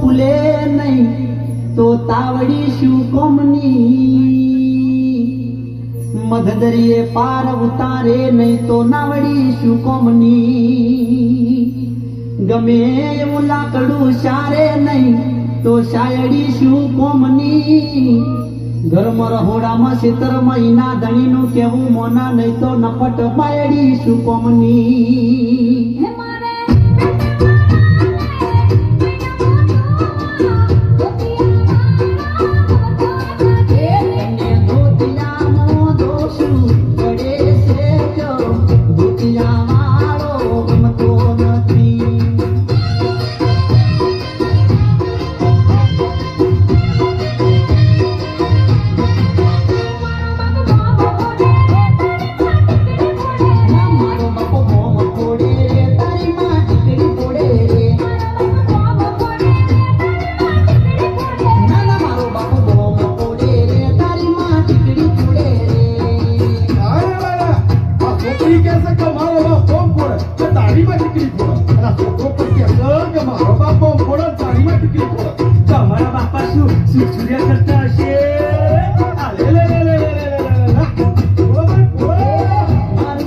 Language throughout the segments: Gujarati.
ફૂલે નહીં, તો તાવડી શું કોમની? મધદરિયે પાર ઉતારે નહીં, તો નાવડી શું કોમની? ગમે એવું લાકડું સારે નહીં, તો શાયડી શું કોમની? ઘરમાં રહોડામાં શીતર મહિના ધણીનું કેવું મોના નહીં, તો નપટ બાયડી શું કોમની?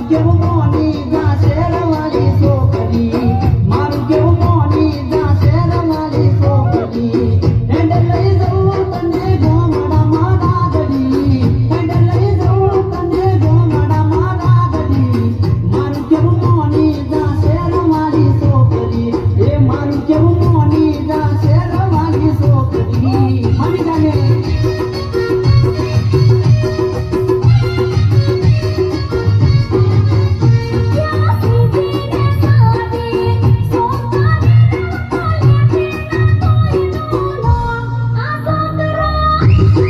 Good morning. the